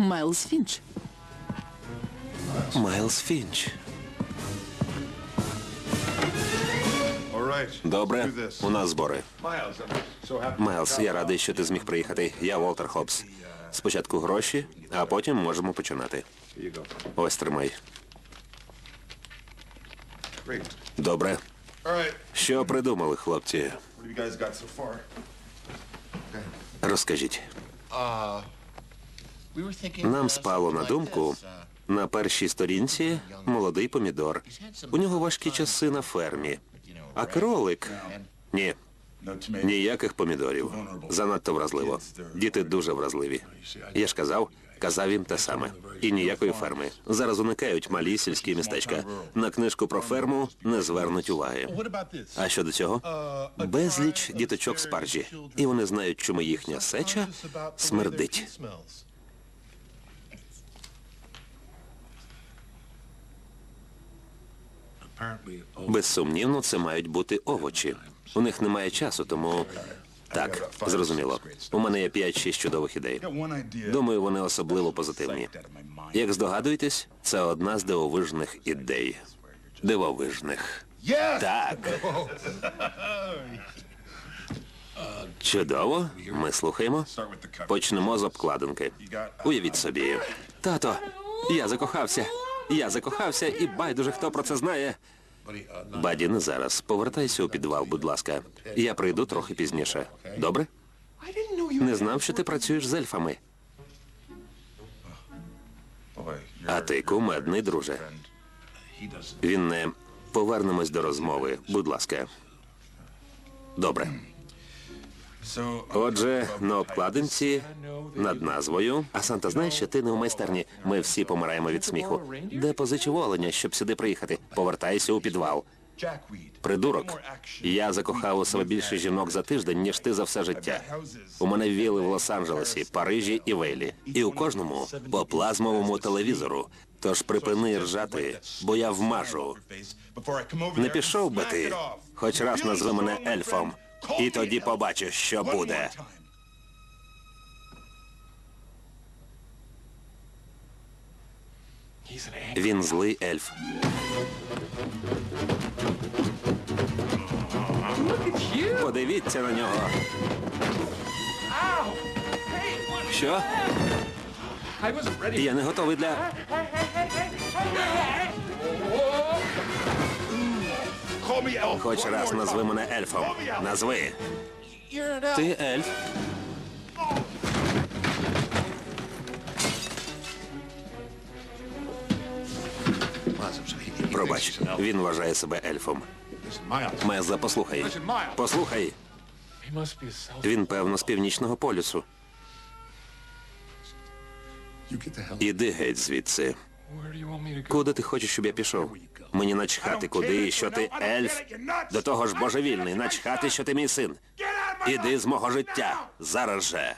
Майлз Фінч. Майлз Фінч. Добре, у нас збори. Майлз, я радий, що ти зміг приїхати. Я Волтер Хобс. Спочатку гроші, а потім можемо починати. Ось тримай. Добре. Що придумали, хлопці? Розкажіть. Нам спало на думку на першій сторінці молодий помідор. У нього важкі часи на фермі. А кролик. Ні, ніяких помідорів. Занадто вразливо. Діти дуже вразливі. Я ж казав, казав їм те саме. І ніякої ферми. Зараз уникають малі сільські містечка. На книжку про ферму не звернуть уваги. А щодо цього? Безліч діточок спаржі. І вони знають, чому їхня сеча смердить. Безсумнівно, це мають овочі. овочі. У них немає часу, тому так, зрозуміло. У мене є 5-6 чудових ідей. Думаю, вони особливо позитивні. Як здогадуєтесь, це одна з дивовижних ідей. Дивовижних. Так. Чудово. Ми слухаємо. Почнемо з обкладинки. Уявіть собі. Тато, я закохався. Я закохався, і байдуже хто про це знає. Баді, не зараз. Повертайся у підвал, будь ласка. Я прийду трохи пізніше. Добре? Не знав, що ти працюєш з ельфами. А ти кумедний, друже. Він не повернемось до розмови. Будь ласка. Добре. Отже, на обкладинці над назвою. А Санта знає, що ти не у майстерні. Ми всі помираємо від сміху. Де позичив оленя, щоб сюди приїхати? Повертайся у підвал. Придурок. Я закохав у себе більше жінок за тиждень, ніж ти за все життя. У мене віли в Лос-Анджелесі, Парижі і Вейлі. І у кожному по плазмовому телевізору. Тож припини ржати, бо я вмажу. Не пішов би ти, хоч раз назви мене ельфом, і тоді elf. побачиш, що буде. Він злий ельф. Подивіться на нього. Що? Я не готовий для. Хоч раз назви мене ельфом. Назви. Ти ельф. Пробач, він вважає себе ельфом. Мезла, послухай. Послухай. Він, певно, з північного полюсу. Іди геть звідси. Куди ти хочеш, щоб я пішов? Мені начхати куди, що ти ельф. До того ж божевільний, начхати, що ти мій син. Іди з мого життя. Зараз же.